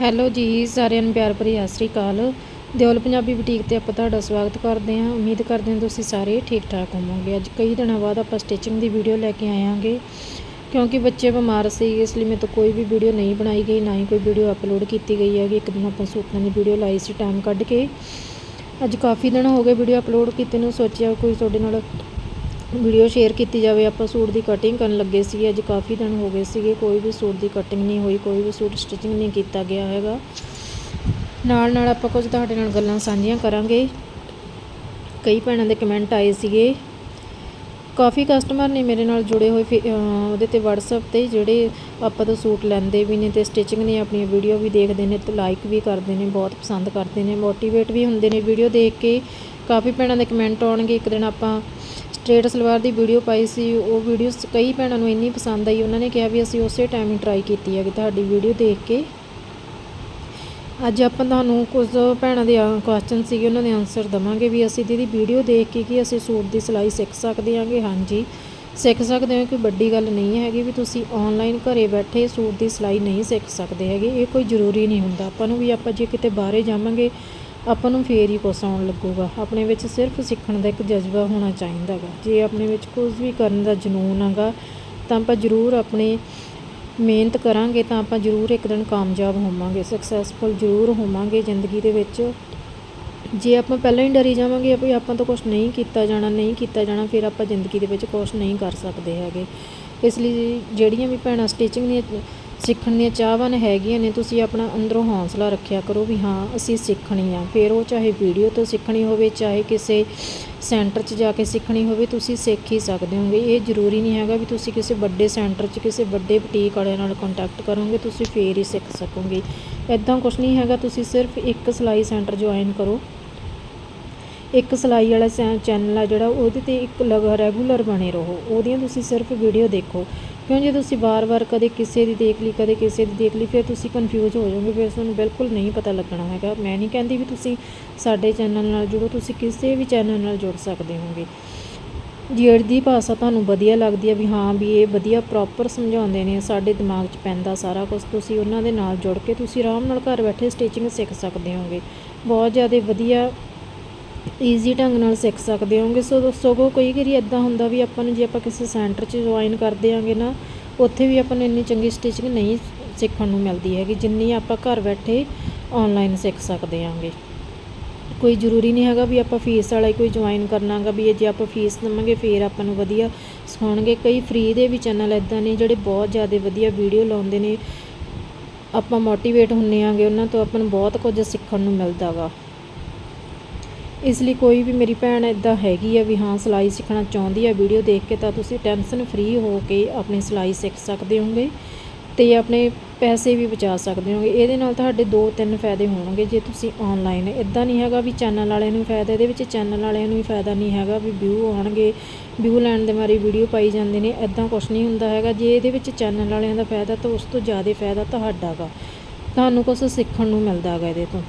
Hello ਜੀ, ਸਾਰਿਆਂ ਨੂੰ ਪਿਆਰ ਭਰੀ ਸਤਿ ਸ੍ਰੀ ਅਕਾਲ। ਦਿਓਲ ਪੰਜਾਬੀ ਬੁਟੀਕ ਤੇ ਆਪਾਂ ਤੁਹਾਡਾ ਸਵਾਗਤ ਕਰਦੇ ਹਾਂ। ਉਮੀਦ ਕਰਦੇ ਹਾਂ ਤੁਸੀਂ ਸਾਰੇ ਠੀਕ ਠਾਕ ਹੋਵੋਗੇ। ਅੱਜ ਕਈ ਦਿਨਾਂ ਬਾਅਦ ਆਪਾਂ ਸਟਿਚਿੰਗ ਦੀ ਵੀਡੀਓ ਲੈ ਕੇ ਆਏ ਕਿਉਂਕਿ ਬੱਚੇ ਬਿਮਾਰ ਸੀ, ਇਸ ਲਈ ਮੇਰੇ ਤੋਂ ਕੋਈ ਵੀ ਵੀਡੀਓ ਨਹੀਂ ਬਣਾਈ ਗਈ, ਨਾ ਹੀ ਕੋਈ ਵੀਡੀਓ ਅਪਲੋਡ ਕੀਤੀ ਗਈ ਹੈਗੀ। ਇੱਕ ਦਿਨ ਆਪਾਂ ਸੂਟਾਂ ਦੀ ਵੀਡੀਓ ਲਾਈ ਸੀ ਟਾਈਮ ਕੱਢ ਕੇ। ਅੱਜ ਕਾਫੀ ਦਿਨ ਹੋ ਗਏ ਵੀਡੀਓ ਅਪਲੋਡ ਕੀਤੇ ਨੂੰ, ਸੋਚਿਆ ਕੋਈ ਤੁਹਾਡੇ ਨਾਲ ਵੀਡੀਓ ਸ਼ੇਅਰ ਕੀਤੀ ਜਾਵੇ, ਆਪਾਂ ਸੂਟ ਦੀ ਕਟਿੰਗ ਕਰਨ ਲੱਗੇ ਸੀਗੇ, ਅੱਜ ਕਾਫੀ ਦਿਨ ਹੋ ਗਏ ਸੀਗੇ, ਕੋਈ ਵੀ ਸੂਟ ਦੀ ਕਟਿੰਗ ਨਹੀਂ ਹੋਈ, ਕੋਈ ਵੀ ਸੂਟ ਸਟਿਚਿੰਗ ਨਹੀਂ ਕੀਤਾ ਗਿਆ ਹੈਗਾ। ਨਾਲ ਨਾਲ ਆਪਾਂ ਕੁਝ ਤੁਹਾਡੇ ਨਾਲ ਗੱਲਾਂ ਸਾਂਝੀਆਂ ਕਰਾਂਗੇ। ਕਈ ਭੈਣਾਂ ਦੇ ਕਮੈਂਟ ਆਏ ਸੀਗੇ। ਕਾਫੀ ਕਸਟਮਰ ਨੇ ਮੇਰੇ ਨਾਲ ਜੁੜੇ ਹੋਏ ਫੇ- ਉਹਦੇ ਤੇ WhatsApp ਤੇ, ਜਿਹੜੇ ਆਪਾਂ ਤੋਂ ਸੂਟ ਲੈਂਦੇ ਵੀ ਨੇ ਤੇ ਸਟਿਚਿੰਗ ਨੇ ਆਪਣੀ ਵੀਡੀਓ ਵੀ ਦੇਖਦੇ ਨੇ ਤੇ ਲਾਈਕ ਵੀ ਕਰਦੇ ਨੇ, ਬਹੁਤ ਪਸੰਦ ਕਰਦੇ ਨੇ ਮੋਟੀਵੇਟ ਵੀ ਹੁੰਦੇ ਨੇ ਵੀਡੀਓ ਦੇਖ ਕੇ। ਕਾਫੀ ਭੈਣਾਂ ਦੇ ਕਮੈਂਟ ਆਉਣਗੇ। ਇੱਕ ਦਿਨ ਆਪਾਂ ਸਟ੍ਰੇਟ ਸਲਵਾਰ ਦੀ ਵੀਡੀਓ ਪਾਈ ਸੀ। ਉਹ ਵੀਡੀਓ ਕਈ ਭੈਣਾਂ ਨੂੰ ਇੰਨੀ ਪਸੰਦ ਆਈ। ਉਹਨਾਂ ਨੇ ਕਿਹਾ ਵੀ ਅਸੀਂ ਉਸੇ ਟਾਈਮ ਹੀ ਟਰਾਈ ਕੀਤੀ ਹੈ ਕਿ ਤੁਹਾਡੀ ਵੀਡੀਓ ਦੇਖ ਕੇ। ਅੱਜ ਆਪਾਂ ਤੁਹਾਨੂੰ ਕੁਝ ਭੈਣਾਂ ਦੇ ਕੁਐਸਚਨ ਸੀਗੇ, ਉਹਨਾਂ ਦੇ ਆਨਸਰ ਦਵਾਂਗੇ ਵੀ ਅਸੀਂ ਦੀਦੀ ਵੀਡੀਓ ਦੇਖ ਕੇ ਕੀ ਅਸੀਂ ਸੂਟ ਦੀ ਸਿਲਾਈ ਸਿੱਖ ਸਕਦੇ ਹਾਂਗੇ? ਹਾਂਜੀ, ਸਿੱਖ ਸਕਦੇ ਹੋ, ਕੋਈ ਵੱਡੀ ਗੱਲ ਨਹੀਂ ਹੈਗੀ ਵੀ ਤੁਸੀਂ ਆਨਲਾਈਨ ਘਰੇ ਬੈਠੇ ਸੂਟ ਦੀ ਸਿਲਾਈ ਨਹੀਂ ਸਿੱਖ ਸਕਦੇ ਹੈਗੇ। ਇਹ ਕੋਈ ਜ਼ਰੂਰੀ ਨਹੀਂ ਹੁੰਦਾ। ਆਪਾਂ ਨੂੰ ਵੀ ਆਪਾਂ ਜੇ ਕਿਤੇ ਬਾਹਰੇ ਜਾਵਾਂਗੇ ਆਪਾਂ ਨੂੰ ਫੇਰ ਹੀ ਕੁਛ ਆਉਣ ਲੱਗੂਗਾ। ਆਪਣੇ ਵਿੱਚ ਸਿਰਫ ਸਿੱਖਣ ਦਾ ਇੱਕ ਜਜ਼ਬਾ ਹੋਣਾ ਚਾਹੀਦਾ ਹੈਗਾ ਜੇ ਆਪਣੇ ਵਿੱਚ ਕੁਝ ਵੀ ਕਰਨ ਦਾ ਜਨੂਨ ਹੈਗਾ ਤਾਂ ਆਪਾਂ ਜ਼ਰੂਰ ਆਪਣੇ ਮਿਹਨਤ ਕਰਾਂਗੇ, ਤਾਂ ਆਪਾਂ ਜ਼ਰੂਰ ਇੱਕ ਦਿਨ ਕਾਮਯਾਬ ਹੋਵਾਂਗੇ ਸਕਸੈਸਫੁਲ ਜ਼ਰੂਰ ਹੋਵਾਂਗੇ ਜ਼ਿੰਦਗੀ ਦੇ ਵਿੱਚ। ਜੇ ਆਪਾਂ ਪਹਿਲਾਂ ਹੀ ਡਰੀ ਜਾਵਾਂਗੇ, ਵੀ ਆਪਾਂ ਤਾਂ ਕੁਝ ਨਹੀਂ ਕੀਤਾ ਜਾਣਾ, ਨਹੀਂ ਕੀਤਾ ਜਾਣਾ, ਫਿਰ ਆਪਾਂ ਜ਼ਿੰਦਗੀ ਦੇ ਵਿੱਚ ਕੁਝ ਨਹੀਂ ਕਰ ਸਕਦੇ ਹੈਗੇ। ਇਸ ਲਈ ਜਿਹੜੀਆਂ ਵੀ ਭੈਣਾਂ ਸਟਿਚਿੰਗ ਦੀਆਂ ਸਿੱਖਣ ਦੀਆਂ ਚਾਹਵਾਨ ਹੈਗੀਆਂ ਨੇ, ਤੁਸੀਂ ਆਪਣਾ ਅੰਦਰੋਂ ਹੌਸਲਾ ਰੱਖਿਆ ਕਰੋ ਵੀ ਹਾਂ, ਅਸੀਂ ਸਿੱਖਣੀ ਆ। ਫਿਰ ਉਹ ਚਾਹੇ ਵੀਡੀਓ ਤੋਂ ਸਿੱਖਣੀ ਹੋਵੇ, ਚਾਹੇ ਕਿਸੇ ਸੈਂਟਰ 'ਚ ਜਾ ਕੇ ਸਿੱਖਣੀ ਹੋਵੇ, ਤੁਸੀਂ ਸਿੱਖ ਹੀ ਸਕਦੇ ਹੋਗੇ। ਇਹ ਜ਼ਰੂਰੀ ਨਹੀਂ ਹੈਗਾ ਵੀ ਤੁਸੀਂ ਕਿਸੇ ਵੱਡੇ ਸੈਂਟਰ 'ਚ, ਕਿਸੇ ਵੱਡੇ ਬੁਟੀਕ ਵਾਲਿਆਂ ਨਾਲ ਕੰਟੈਕਟ ਕਰੋਗੇ, ਤੁਸੀਂ ਫੇਰ ਹੀ ਸਿੱਖ ਸਕੋਗੇ। ਐਦਾਂ ਕੁਝ ਨਹੀਂ ਹੈਗਾ, ਤੁਸੀਂ ਸਿਰਫ ਇੱਕ ਸਿਲਾਈ ਸੈਂਟਰ ਜੁਆਇਨ ਕਰੋ। ਇੱਕ ਸਿਲਾਈ ਵਾਲਾ ਚੈਨਲ ਆ ਜਿਹੜਾ, ਉਹਦੇ ਤੇ ਇੱਕ ਲਗਾ ਰੈਗੂਲਰ ਬਣੇ ਰਹੋ। ਉਹਦੀਆਂ ਤੁਸੀਂ ਸਿਰਫ ਵੀਡੀਓ ਦੇਖੋ। ਕਿਉਂ ਜੇ ਤੁਸੀਂ ਵਾਰ-ਵਾਰ ਕਦੇ ਕਿਸੇ ਦੀ ਦੇਖ ਲਈ, ਕਦੇ ਕਿਸੇ ਦੀ ਦੇਖ ਲਈ, ਫਿਰ ਤੁਸੀਂ ਕਨਫਿਊਜ਼ ਹੋ ਜਾਓਗੇ, ਫਿਰ ਤੁਹਾਨੂੰ ਬਿਲਕੁਲ ਨਹੀਂ ਪਤਾ ਲੱਗਣਾ ਹੈਗਾ। ਮੈਂ ਨਹੀਂ ਕਹਿੰਦੀ ਵੀ ਤੁਸੀਂ ਸਾਡੇ ਚੈਨਲ ਨਾਲ ਜੁੜੋ, ਤੁਸੀਂ ਕਿਸੇ ਵੀ ਚੈਨਲ ਨਾਲ ਜੁੜ ਸਕਦੇ ਹੋਗੇ। ਜਿਹੜੀ ਭਾਸ਼ਾ ਤੁਹਾਨੂੰ ਵਧੀਆ ਲੱਗਦੀ ਹੈ ਵੀ ਹਾਂ ਵੀ ਇਹ ਵਧੀਆ ਪ੍ਰੋਪਰ ਸਮਝਾਉਂਦੇ ਨੇ, ਸਾਡੇ ਦਿਮਾਗ 'ਚ ਪੈਂਦਾ ਸਾਰਾ ਕੁਝ ਤੁਸੀਂ ਉਹਨਾਂ ਦੇ ਨਾਲ ਜੁੜ ਕੇ ਤੁਸੀਂ ਆਰਾਮ ਨਾਲ ਘਰ ਬੈਠੇ ਸਟਿਚਿੰਗ ਸਿੱਖ ਸਕਦੇ ਹੋਗੇ। ਬਹੁਤ ਜ਼ਿਆਦਾ ਵਧੀਆ ਈਜ਼ੀ ਢੰਗ ਨਾਲ ਸਿੱਖ ਸਕਦੇ ਹੋਗੇ ਸੋ ਸਗੋਂ ਕਈ ਵਾਰੀ ਇਦਾਂ ਹੁੰਦਾ ਵੀ ਆਪਾਂ ਨੂੰ ਜੇ ਆਪਾਂ ਕਿਸੇ ਸੈਂਟਰ 'ਚ ਜੁਆਇਨ ਕਰਦੇ ਆਂਗੇ ਨਾ, ਉੱਥੇ ਵੀ ਆਪਾਂ ਨੂੰ ਇੰਨੀ ਚੰਗੀ ਸਟਿਚਿੰਗ ਨਹੀਂ ਸਿੱਖਣ ਨੂੰ ਮਿਲਦੀ ਹੈਗੀ, ਜਿੰਨੀ ਆਪਾਂ ਘਰ ਬੈਠੇ ਆਨਲਾਈਨ ਸਿੱਖ ਸਕਦੇ ਆਂਗੇ। ਕੋਈ ਜ਼ਰੂਰੀ ਨਹੀਂ ਹੈਗਾ ਵੀ ਆਪਾਂ ਫੀਸ ਵਾਲਾ ਹੀ ਕੋਈ ਜੁਆਇਨ ਕਰਨਾਗਾ ਵੀ ਜੇ ਆਪਾਂ ਫੀਸ ਦੇਵਾਂਗੇ, ਫੇਰ ਆਪਾਂ ਨੂੰ ਵਧੀਆ ਸਿਖਾਉਣਗੇ। ਕਈ ਫ੍ਰੀ ਦੇ ਵੀ ਚੈਨਲ ਇਦਾਂ ਨੇ ਜਿਹੜੇ ਬਹੁਤ ਜ਼ਿਆਦਾ ਵਧੀਆ ਵੀਡੀਓ ਲਾਉਂਦੇ ਨੇ। ਆਪਾਂ ਮੋਟੀਵੇਟ ਹੁੰਨੇ ਆਂਗੇ, ਉਹਨਾਂ ਤੋਂ ਆਪਾਂ ਨੂੰ ਬਹੁਤ ਕੁਝ ਸਿੱਖਣ ਨੂੰ ਮਿਲਦਾ ਮਿਲਦਾਗਾ ਇਸ ਲਈ ਕੋਈ ਵੀ ਮੇਰੀ ਭੈਣ ਇਦਾਂ ਹੈਗੀ ਆ ਵੀ ਹਾਂ ਸਿਲਾਈ ਸਿੱਖਣਾ ਚਾਹੁੰਦੀ ਆ ਵੀਡੀਓ ਦੇਖ ਕੇ ਤਾਂ ਤੁਸੀਂ ਟੈਨਸ਼ਨ ਫ੍ਰੀ ਹੋ ਕੇ ਆਪਣੀ ਸਿਲਾਈ ਸਿੱਖ ਸਕਦੇ ਹੋਗੇ ਤੇ ਆਪਣੇ ਪੈਸੇ ਵੀ ਬਚਾ ਸਕਦੇ ਹੋਗੇ। ਇਹਦੇ ਨਾਲ ਤੁਹਾਡੇ ਦੋ ਤਿੰਨ ਫਾਇਦੇ ਹੋਣਗੇ ਜੇ ਤੁਸੀਂ ਆਨਲਾਈਨ ਇਦਾਂ ਨਹੀਂ ਹੈਗਾ ਵੀ ਚੈਨਲ ਵਾਲਿਆਂ ਨੂੰ ਫਾਇਦਾ, ਇਹਦੇ ਵਿੱਚ ਚੈਨਲ ਵਾਲਿਆਂ ਨੂੰ ਵੀ ਫਾਇਦਾ ਨਹੀਂ ਹੈਗਾ ਵੀ ਵਿਊ ਆਉਣਗੇ ਵਿਊ ਲੈਣ ਦੇ ਮਾਰੀ ਵੀਡੀਓ ਪਾਈ ਜਾਂਦੇ ਨੇ ਇਦਾਂ ਕੁਝ ਨਹੀਂ ਹੁੰਦਾ ਹੈਗਾ। ਜੇ ਇਹਦੇ ਵਿੱਚ ਚੈਨਲ ਵਾਲਿਆਂ ਦਾ ਫਾਇਦਾ ਤਾਂ ਉਸ ਤੋਂ ਜ਼ਿਆਦਾ ਫਾਇਦਾ ਤੁਹਾਡਾ ਗਾ। ਤੁਹਾਨੂੰ ਕੁਝ ਸਿੱਖਣ ਨੂੰ ਮਿਲਦਾ ਹੈਗਾ ਇਹਦੇ ਤੋਂ।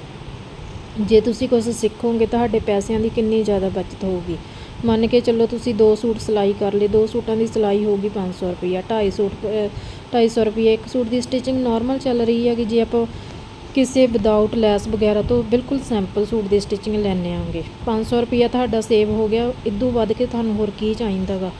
ਜੇ ਤੁਸੀਂ ਕੁਝ ਸਿੱਖੋਗੇ, ਤੁਹਾਡੇ ਪੈਸਿਆਂ ਦੀ ਕਿੰਨੀ ਜ਼ਿਆਦਾ ਬਚਤ ਹੋਊਗੀ। ਮੰਨ ਕੇ ਚੱਲੋ ਤੁਸੀਂ ਦੋ ਸੂਟ ਸਿਲਾਈ ਕਰ ਲਏ, ਦੋ ਸੂਟਾਂ ਦੀ ਸਿਲਾਈ ਹੋਊਗੀ 500 ਰੁਪਈਆ 250 ਸੂਟ 250 ਰੁਪਈਆ, ਇੱਕ ਸੂਟ ਦੀ ਸਟਿਚਿੰਗ ਨਾਰਮਲ ਚੱਲ ਰਹੀ ਹੈ ਕਿ ਜੇ ਆਪਾਂ ਕਿਸੇ ਵਿਦਆਊਟ ਲੈਸ ਵਗੈਰਾ ਤੋਂ ਬਿਲਕੁਲ ਸਿੰਪਲ ਸੂਟ ਦੀ ਸਟਿਚਿੰਗ ਲੈਣੇ ਆਂਗੇ। 500 ਰੁਪਈਆ ਤੁਹਾਡਾ ਸੇਵ ਹੋ ਗਿਆ ਇਦੋਂ ਵੱਧ ਕੇ ਤੁਹਾਨੂੰ ਹੋਰ ਕੀ ਚਾਹੀਦਾਗਾ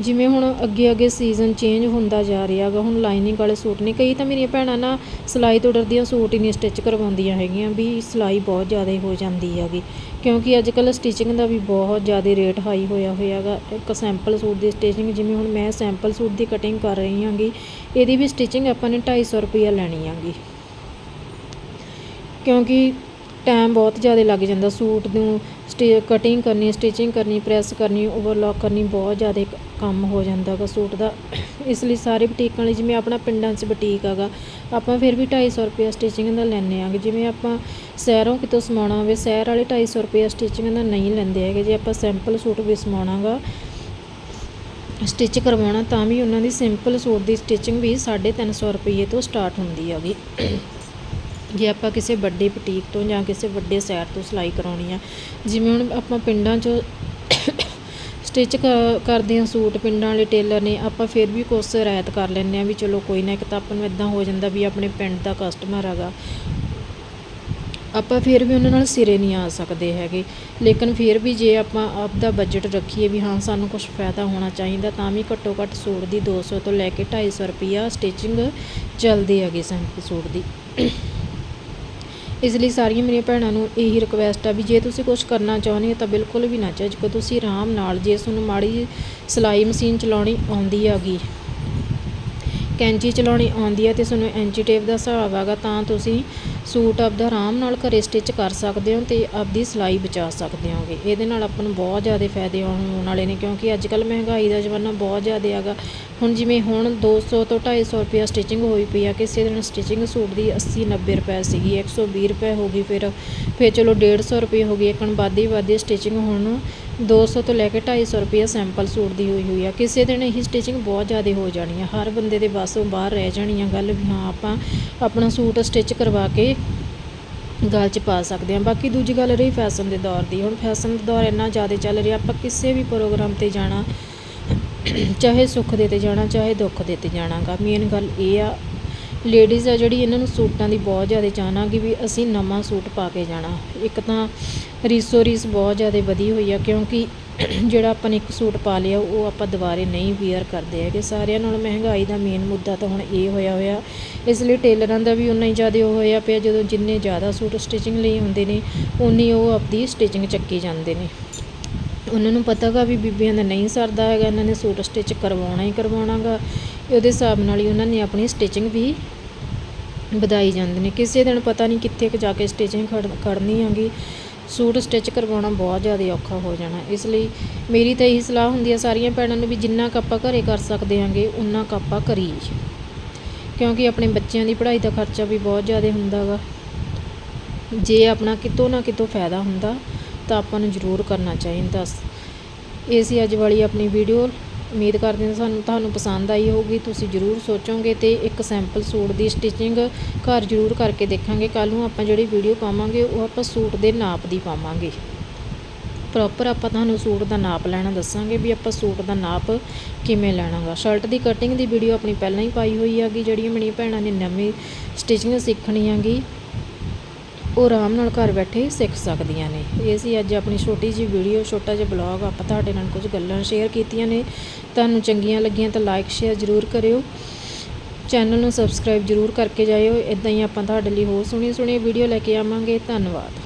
ਜਿਵੇਂ ਹੁਣ ਅੱਗੇ ਅੱਗੇ ਸੀਜ਼ਨ ਚੇਂਜ ਹੁੰਦਾ ਜਾ ਰਿਹਾ ਹੈਗਾ ਹੁਣ ਲਾਈਨਿੰਗ ਵਾਲੇ ਸੂਟ ਨੇ, ਕਈ ਤਾਂ ਮੇਰੀਆਂ ਭੈਣਾਂ ਨਾ ਸਿਲਾਈ ਤੋਂ ਡਰਦੀਆਂ ਸੂਟ ਹੀ ਨਹੀਂ ਸਟਿਚ ਕਰਵਾਉਂਦੀਆਂ ਹੈਗੀਆਂ ਵੀ ਸਿਲਾਈ ਬਹੁਤ ਜ਼ਿਆਦਾ ਹੋ ਜਾਂਦੀ ਹੈਗੀ। ਕਿਉਂਕਿ ਅੱਜ ਕੱਲ੍ਹ ਸਟਿਚਿੰਗ ਦਾ ਵੀ ਬਹੁਤ ਜ਼ਿਆਦਾ ਰੇਟ ਹਾਈ ਹੋਇਆ ਹੋਇਆ ਹੈਗਾ ਇੱਕ ਸੈਂਪਲ ਸੂਟ ਦੀ ਸਟਿਚਿੰਗ ਜਿਵੇਂ ਹੁਣ ਮੈਂ ਸੈਂਪਲ ਸੂਟ ਦੀ ਕਟਿੰਗ ਕਰ ਰਹੀ ਹਾਂਗੀ, ਇਹਦੀ ਵੀ ਸਟਿਚਿੰਗ ਆਪਾਂ ਨੇ 250 ਰੁਪਈਆ ਲੈਣੀ ਹੈਗੀ। ਕਿਉਂਕਿ ਟਾਈਮ ਬਹੁਤ ਜ਼ਿਆਦਾ ਲੱਗ ਜਾਂਦਾ। ਸੂਟ ਨੂੰ ਸਟਿ ਕਟਿੰਗ ਕਰਨੀ ਸਟਿਚਿੰਗ ਕਰਨੀ ਪ੍ਰੈਸ ਕਰਨੀ ਓਵਰਲੋਕ ਕਰਨੀ ਬਹੁਤ ਜ਼ਿਆਦਾ ਕ- ਕੰਮ ਹੋ ਜਾਂਦਾ ਗਾ ਸੂਟ ਦਾ। ਇਸ ਲਈ ਸਾਰੇ ਬੁਟੀਕਾਂ ਲਈ ਜਿਵੇਂ ਆਪਣਾ ਪਿੰਡਾਂ 'ਚ ਬੁਟੀਕ ਹੈਗਾ ਆਪਾਂ ਫਿਰ ਵੀ 250 ਰੁਪਏ ਸਟਿਚਿੰਗ ਦਾ ਲੈਂਦੇ ਆਂਗੇ ਜਿਵੇਂ ਆਪਾਂ ਸ਼ਹਿਰੋਂ ਕਿਤੋਂ ਸਮਾਉਣਾ ਹੋਵੇ, ਸ਼ਹਿਰ ਵਾਲੇ 250 ਰੁਪਏ ਸਟਿਚਿੰਗ ਦਾ ਨਹੀਂ ਲੈਂਦੇ ਹੈਗੇ। ਜੇ ਆਪਾਂ ਸਿੰਪਲ ਸੂਟ ਵੀ ਸਮਾਉਣਾਗਾ ਸਟਿਚ ਕਰਵਾਉਣਾ, ਤਾਂ ਵੀ ਉਹਨਾਂ ਦੀ ਸਿੰਪਲ ਸੂਟ ਦੀ ਸਟਿਚਿੰਗ ਵੀ 350 ਰੁਪਏ ਤੋਂ ਸਟਾਰਟ ਹੁੰਦੀ ਹੈਗੀ ਜੇ ਆਪਾਂ ਕਿਸੇ ਵੱਡੇ ਬੁਟੀਕ ਤੋਂ ਜਾਂ ਕਿਸੇ ਵੱਡੇ ਸ਼ਹਿਰ ਤੋਂ ਸਿਲਾਈ ਕਰਾਉਣੀ ਆ, ਜਿਵੇਂ ਹੁਣ ਆਪਾਂ ਪਿੰਡਾਂ 'ਚ ਸਟਿਚ ਕਰਦੇ ਹਾਂ ਸੂਟ, ਪਿੰਡਾਂ ਵਾਲੇ ਟੇਲਰ ਨੇ, ਆਪਾਂ ਫਿਰ ਵੀ ਕੁਛ ਰਿਆਇਤ ਕਰ ਲੈਂਦੇ ਹਾਂ ਵੀ ਚਲੋ ਕੋਈ ਨਾ ਇੱਕ ਤਾਂ ਆਪਾਂ ਨੂੰ ਇਦਾਂ ਹੋ ਜਾਂਦਾ ਵੀ ਆਪਣੇ ਪਿੰਡ ਦਾ ਕਸਟਮਰ ਹੈਗਾ। ਆਪਾਂ ਫਿਰ ਵੀ ਉਹਨਾਂ ਨਾਲ ਸਿਰੇ ਨਹੀਂ ਆ ਸਕਦੇ ਹੈਗੇ। ਲੇਕਿਨ ਫਿਰ ਵੀ ਜੇ ਆਪਾਂ ਆਪਦਾ ਬਜਟ ਰੱਖੀਏ ਵੀ ਹਾਂ, ਸਾਨੂੰ ਕੁਝ ਫਾਇਦਾ ਹੋਣਾ ਚਾਹੀਦਾ, ਤਾਂ ਵੀ ਘੱਟੋ ਘੱਟ ਸੂਟ ਦੀ 200 ਤੋਂ ਲੈ ਕੇ 250 ਰੁਪਿਆ ਸਟਿਚਿੰਗ ਚੱਲਦੀ ਹੈਗੀ ਸੈਂਪਲ ਸੂਟ ਦੀ। ਇਸ ਲਈ ਸਾਰੀਆਂ ਮੇਰੀਆਂ ਭੈਣਾਂ ਨੂੰ ਇਹੀ ਰਿਕੁਐਸਟ ਆ ਵੀ ਜੇ ਤੁਸੀਂ ਕੁਝ ਕਰਨਾ ਚਾਹੁੰਦੇ ਹੋ ਤਾਂ ਬਿਲਕੁਲ ਵੀ ਨਾ ਝਿਜਕੋ, ਤੁਸੀਂ ਆਰਾਮ ਨਾਲ ਜੇ ਤੁਹਾਨੂੰ ਮਾੜੀ ਸਿਲਾਈ ਮਸ਼ੀਨ ਚਲਾਉਣੀ ਆਉਂਦੀ ਹੈਗੀ, ਕੈਂਚੀ ਚਲਾਉਣੀ ਆਉਂਦੀ ਹੈ ਤੇ ਤੁਹਾਨੂੰ ਐਂਚੀ ਟੇਪ ਦਾ ਹਿਸਾਬ ਹੈਗਾ ਤਾਂ ਤੁਸੀਂ ਸੂਟ ਆਪਦਾ ਆਰਾਮ ਨਾਲ ਘਰੇ ਸਟਿਚ ਕਰ ਸਕਦੇ ਹੋ ਤੇ ਆਪਦੀ ਸਿਲਾਈ ਬਚਾ ਸਕਦੇ ਹੋਗੇ। ਇਹਦੇ ਨਾਲ ਆਪਾਂ ਨੂੰ ਬਹੁਤ ਜ਼ਿਆਦਾ ਫਾਇਦੇ ਹੋਣ ਵਾਲੇ ਨੇ ਕਿਉਂਕਿ ਅੱਜ ਕੱਲ ਮਹਿੰਗਾਈ ਦਾ ਜ਼ਮਾਨਾ ਬਹੁਤ ਜ਼ਿਆਦਾ ਹੈਗਾ। ਹੁਣ ਜਿਵੇਂ ਹੁਣ 200 ਤੋਂ 250 ਰੁਪਿਆ ਸਟਿਚਿੰਗ ਹੋਈ ਪਈ ਆ, ਕਿਸੇ ਦਿਨ ਸਟਿਚਿੰਗ ਸੂਟ ਦੀ 80 90 ਰੁਪਏ ਸੀਗੀ 120 ਰੁਪਏ ਹੋ ਗਈ ਫਿਰ। ਫਿਰ ਚਲੋ 150 ਰੁਪਏ ਹੋ ਗਈ ਇੱਕਣ ਵਾਧੀ ਵਾਧੀ ਸਟਿਚਿੰਗ ਹੁਣ 200 ਤੋਂ ਲੈ ਕੇ 250 ਰੁਪਏ ਸੈਂਪਲ ਸੂਟ ਦੀ ਹੋਈ ਹੋਈ ਆ। ਕਿਸੇ ਦਿਨ ਇਹ ਸਟਿਚਿੰਗ ਬਹੁਤ ਜ਼ਿਆਦਾ ਹੋ ਜਾਣੀ ਆ। ਹਰ ਬੰਦੇ ਦੇ ਵੱਸੋਂ ਬਾਹਰ ਰਹਿ ਜਾਣੀ ਆ ਗੱਲ ਵੀ ਹਾਂ, ਆਪਾਂ ਆਪਣਾ ਸੂਟ ਸਟਿਚ ਕਰਵਾ ਕੇ ਗੱਲ 'ਚ ਪਾ ਸਕਦੇ ਹਾਂ ਬਾਕੀ ਦੂਜੀ ਗੱਲ ਰਹੀ ਫੈਸ਼ਨ ਦੇ ਦੌਰ ਦੀ। ਹੁਣ ਫੈਸ਼ਨ ਦਾ ਦੌਰ ਇੰਨਾ ਜ਼ਿਆਦਾ ਚੱਲ ਰਿਹਾ, ਆਪਾਂ ਕਿਸੇ ਵੀ ਪ੍ਰੋਗਰਾਮ ਤੇ ਜਾਣਾ, ਚਾਹੇ ਸੁੱਖ ਦੇ ਤੇ ਜਾਣਾ, ਚਾਹੇ ਦੁੱਖ ਦੇ ਤੇ ਜਾਣਾਗਾ ਮੇਨ ਗੱਲ ਇਹ ਆ ਲੇਡੀਜ਼ ਆ ਜਿਹੜੀ ਇਹਨਾਂ ਨੂੰ ਸੂਟਾਂ ਦੀ ਬਹੁਤ ਜ਼ਿਆਦਾ ਚਾਹਨਾ ਕਿ ਵੀ ਅਸੀਂ ਨਵਾਂ ਸੂਟ ਪਾ ਕੇ ਜਾਣਾ। ਇੱਕ ਤਾਂ ਰੀਸੋ ਰੀਸ ਬਹੁਤ ਜ਼ਿਆਦਾ ਵਧੀ ਹੋਈ ਆ ਕਿਉਂਕਿ ਜਿਹੜਾ ਆਪਾਂ ਨੇ ਇੱਕ ਸੂਟ ਪਾ ਲਿਆ, ਉਹ ਆਪਾਂ ਦੁਬਾਰੇ ਨਹੀਂ ਵੇਅਰ ਕਰਦੇ ਹੈਗੇ। ਸਾਰਿਆਂ ਨਾਲ ਮਹਿੰਗਾਈ ਦਾ ਮੇਨ ਮੁੱਦਾ ਤਾਂ ਹੁਣ ਇਹ ਹੋਇਆ ਹੋਇਆ। ਇਸ ਲਈ ਟੇਲਰਾਂ ਦਾ ਵੀ ਉਨਾ ਹੀ ਜ਼ਿਆਦਾ ਉਹ ਹੋਇਆ ਪਿਆ, ਜਦੋਂ ਜਿੰਨੇ ਜ਼ਿਆਦਾ ਸੂਟ ਸਟਿਚਿੰਗ ਲਈ ਹੁੰਦੇ ਨੇ ਉਨੀ ਉਹ ਆਪਦੀ ਸਟਿਚਿੰਗ ਚੱਕੀ ਜਾਂਦੇ ਨੇ। ਉਹਨਾਂ ਨੂੰ ਪਤਾ ਗਾ ਵੀ ਬੀਬੀਆਂ ਦਾ ਨਹੀਂ ਸਰਦਾ ਹੈਗਾ, ਇਹਨਾਂ ਨੇ ਸੂਟ ਸਟਿਚ ਕਰਵਾਉਣਾ ਹੀ ਕਰਵਾਉਣਾਗਾ ਉਹਦੇ ਹਿਸਾਬ ਨਾਲ ਹੀ ਉਹਨਾਂ ਨੇ ਆਪਣੀ ਸਟਿਚਿੰਗ ਵੀ ਵਧਾਈ ਜਾਂਦੇ ਨੇ। ਕਿਸੇ ਦਿਨ ਪਤਾ ਨਹੀਂ ਕਿੱਥੇ ਕੁ ਜਾ ਕੇ ਸਟਿਚਿੰਗ ਖੜ ਖੜਨੀ ਹੈਗੀ। ਸੂਟ ਸਟਿਚ ਕਰਵਾਉਣਾ ਬਹੁਤ ਜ਼ਿਆਦਾ ਔਖਾ ਹੋ ਜਾਣਾ। ਇਸ ਲਈ ਮੇਰੀ ਤਾਂ ਇਹੀ ਸਲਾਹ ਹੁੰਦੀ ਹੈ ਸਾਰੀਆਂ ਭੈਣਾਂ ਨੂੰ ਵੀ ਜਿੰਨਾ ਕੁ ਆਪਾਂ ਘਰੇ ਕਰ ਸਕਦੇ ਹਾਂਗੇ ਉਨਾ ਕੁ ਆਪਾਂ ਕਰੀਏ। ਕਿਉਂਕਿ ਆਪਣੇ ਬੱਚਿਆਂ ਦੀ ਪੜ੍ਹਾਈ ਦਾ ਖਰਚਾ ਵੀ ਬਹੁਤ ਜ਼ਿਆਦਾ ਹੁੰਦਾ ਗਾ। ਜੇ ਆਪਣਾ ਕਿਤੋਂ ਨਾ ਕਿਤੋਂ ਫਾਇਦਾ ਹੁੰਦਾ, ਤਾਂ ਆਪਾਂ ਨੂੰ ਜ਼ਰੂਰ ਕਰਨਾ ਚਾਹੀਦਾ। ਇਹ ਸੀ ਅੱਜ ਵਾਲੀ ਆਪਣੀ ਵੀਡੀਓ ਉਮੀਦ ਕਰਦੇ ਹਾਂ ਸਾਨੂੰ ਤੁਹਾਨੂੰ ਪਸੰਦ ਆਈ ਹੋਊਗੀ। ਤੁਸੀਂ ਜ਼ਰੂਰ ਸੋਚੋਗੇ ਤੇ ਇੱਕ ਸੈਂਪਲ ਸੂਟ ਦੀ ਸਟਿਚਿੰਗ ਘਰ ਜ਼ਰੂਰ ਕਰਕੇ ਦੇਖਾਂਗੇ। ਕੱਲ ਨੂੰ ਆਪਾਂ ਜਿਹੜੀ ਵੀਡੀਓ ਪਾਵਾਂਗੇ, ਉਹ ਆਪਾਂ ਸੂਟ ਦੇ ਨਾਪ ਦੀ ਪਾਵਾਂਗੇ। ਪ੍ਰੋਪਰ ਆਪਾਂ ਤੁਹਾਨੂੰ ਸੂਟ ਦਾ ਨਾਪ ਲੈਣਾ ਦੱਸਾਂਗੇ ਵੀ ਆਪਾਂ ਸੂਟ ਦਾ ਨਾਪ ਕਿਵੇਂ ਲੈਣਾਗਾ। ਸ਼ਰਟ ਦੀ ਕਟਿੰਗ ਦੀ ਵੀਡੀਓ ਆਪਣੀ ਪਹਿਲਾਂ ਹੀ ਪਾਈ ਹੋਈ ਹੈਗੀ, ਜਿਹੜੀਆਂ ਮੇਰੀਆਂ ਭੈਣਾਂ ਨੇ ਨਵੀਂ ਸਟਿਚਿੰਗ ਸਿੱਖਣੀ ਹੈਗੀ। ਉਹ ਆਰਾਮ ਨਾਲ ਘਰ ਬੈਠੇ ਹੀ ਸਿੱਖ ਸਕਦੀਆਂ ਨੇ। ਇਹ ਸੀ ਅੱਜ ਆਪਣੀ ਛੋਟੀ ਜਿਹੀ ਵੀਡੀਓ ਛੋਟਾ ਜਿਹਾ ਬਲੌਗ ਆਪਾਂ ਤੁਹਾਡੇ ਨਾਲ ਕੁਝ ਗੱਲਾਂ ਸ਼ੇਅਰ ਕੀਤੀਆਂ ਨੇ। ਤੁਹਾਨੂੰ ਚੰਗੀਆਂ ਲੱਗੀਆਂ ਤਾਂ ਲਾਈਕ ਸ਼ੇਅਰ ਜ਼ਰੂਰ ਕਰਿਓ। ਚੈਨਲ ਨੂੰ ਸਬਸਕ੍ਰਾਈਬ ਜ਼ਰੂਰ ਕਰਕੇ ਜਾਇਓ। ਇਦਾਂ ਹੀ ਆਪਾਂ ਤੁਹਾਡੇ ਲਈ ਹੋਰ ਸੋਹਣੀਆਂ ਸੋਹਣੀਆਂ ਵੀਡੀਓ ਲੈ ਕੇ ਆਵਾਂਗੇ। ਧੰਨਵਾਦ।